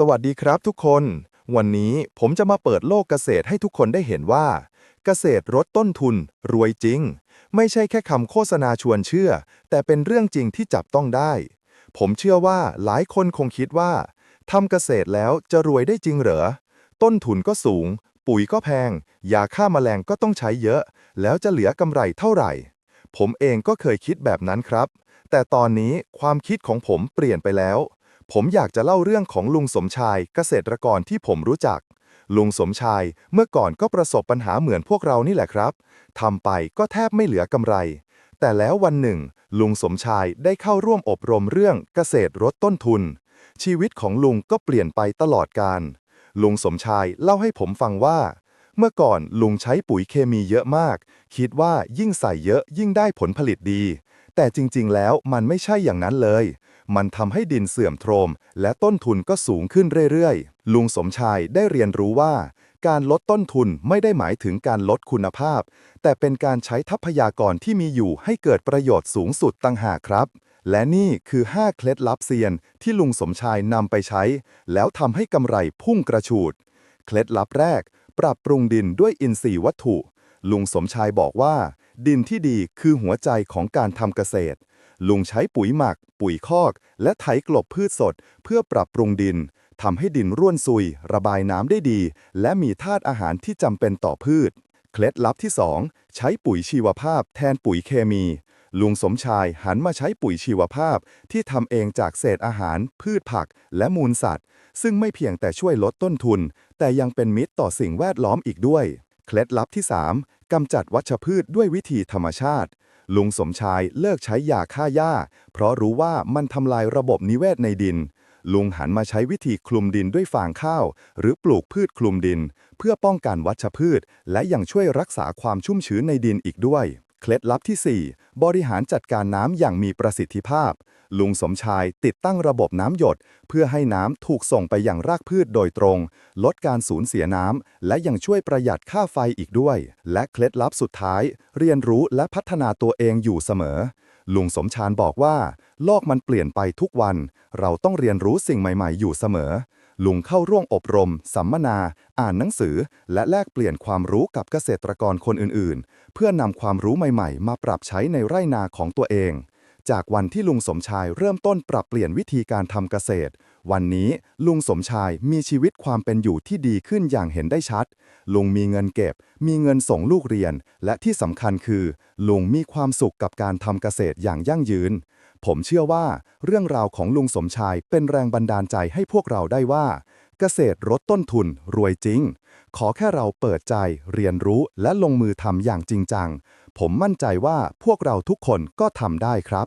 สวัสดีครับทุกคน วันนี้ผมจะมาเปิดโลกเกษตรให้ทุกคนได้เห็นว่า เกษตรลดต้นทุน รวยจริง ไม่ใช่แค่คำโฆษณาชวนเชื่อ แต่เป็นเรื่องจริงที่จับต้องได้ ผมเชื่อว่าหลายคนคงคิดว่าทำเกษตรแล้วจะรวยได้จริงเหรอ ต้นทุนก็สูง ปุ๋ยก็แพง ยาฆ่าแมลงก็ต้องใช้เยอะ แล้วจะเหลือกำไรเท่าไหร่ ผมเองก็เคยคิดแบบนั้นครับ แต่ตอนนี้ความคิดของผมเปลี่ยนไปแล้ว ผมอยากจะเล่าเรื่องของลุงสมชายเกษตรกรที่ผมรู้จัก ลุงสมชายเมื่อก่อนก็ประสบปัญหาเหมือนพวกเรานี่แหละครับทำไปก็แทบไม่เหลือกำไร แต่แล้ววันหนึ่ง ลุงสมชายได้เข้าร่วมอบรมเรื่องเกษตรลดต้นทุน ชีวิตของลุงก็เปลี่ยนไปตลอดการ ลุงสมชายเล่าให้ผมฟังว่า เมื่อก่อนลุงใช้ปุ๋ยเคมีเยอะมาก คิดว่ายิ่งใส่เยอะยิ่งได้ผลผลิตดี แต่จริงๆแล้วมันไม่ใช่อย่างนั้นเลย มันทำให้ดินเสื่อมโทรม และต้นทุนก็สูงขึ้นเรื่อยๆ ลุงสมชายได้เรียนรู้ว่า การลดต้นทุนไม่ได้หมายถึงการลดคุณภาพ แต่เป็นการใช้ทรัพยากรที่มีอยู่ให้เกิดประโยชน์สูงสุดต่างหากครับ และนี่คือ 5 เคล็ดลับเซียนที่ลุงสมชายนำไปใช้ แล้วทำให้กำไรพุ่งกระฉูด เคล็ดลับแรก ปรับปรุงดินด้วยอินทรีย์วัตถุ ลุงสมชายบอกว่า ดินที่ดีคือหัวใจของการทำเกษตร ลุงใช้ปุ๋ยหมัก ปุ๋ยคอก และไถกลบพืชสด เพื่อปรับปรุงดินทำให้ดินร่วนซุย ระบายน้ำได้ดี และมีธาตุอาหารที่จำเป็นต่อพืช เคล็ดลับที่ 2 ใช้ปุ๋ยชีวภาพแทนปุ๋ยเคมี ลุงสมชายหันมาใช้ปุ๋ยชีวภาพ ที่ทำเองจากเศษอาหาร พืชผัก และมูลสัตว์ ซึ่งไม่เพียงแต่ช่วยลดต้นทุน แต่ยังเป็นมิตรต่อสิ่งแวดล้อมอีกด้วย เคล็ดลับที่ 3กำจัดวัชพืชด้วยวิธีธรรมชาติ ลุงสมชายเลิกใช้ยาฆ่าหญ้า เพราะรู้ว่ามันทำลายระบบนิเวศในดิน ลุงหันมาใช้วิธีคลุมดินด้วยฟางข้าว หรือปลูกพืชคลุมดิน เพื่อป้องกันวัชพืช และยังช่วยรักษาความชุ่มชื้นในดินอีกด้วย เคล็ดลับที่ 4 บริหารจัดการน้ำอย่างมีประสิทธิภาพ ลุงสมชายติดตั้งระบบน้ำหยด เพื่อให้น้ำถูกส่งไปยังรากพืชโดยตรง ลดการสูญเสียน้ำ และยังช่วยประหยัดค่าไฟอีกด้วย และเคล็ดลับสุดท้าย เรียนรู้และพัฒนาตัวเองอยู่เสมอ ลุงสมชานบอกว่า โลกมันเปลี่ยนไปทุกวัน เราต้องเรียนรู้สิ่งใหม่ ๆ อยู่เสมอ ลุงเข้าร่วมอบรม สัมมนา อ่านหนังสือ และแลกเปลี่ยนความรู้กับเกษตรกรคนอื่นๆ เพื่อนำความรู้ใหม่ๆ มาปรับใช้ในไร่นาของตัวเอง จากวันที่ลุงสมชายเริ่มต้นปรับเปลี่ยนวิธีการทำเกษตร วันนี้ลุงสมชายมีชีวิตความเป็นอยู่ที่ดีขึ้นอย่างเห็นได้ชัด ลุงมีเงินเก็บ มีเงินส่งลูกเรียน และที่สำคัญคือ ลุงมีความสุขกับการทำเกษตรอย่างยั่งยืน ผมเชื่อว่าเรื่องราวของลุงสมชายเป็นแรงบันดาลใจให้พวกเราได้ว่า เกษตรลดต้นทุนรวยจริง ขอแค่เราเปิดใจเรียนรู้และลงมือทำอย่างจริงจัง ผมมั่นใจว่าพวกเราทุกคนก็ทำได้ครับ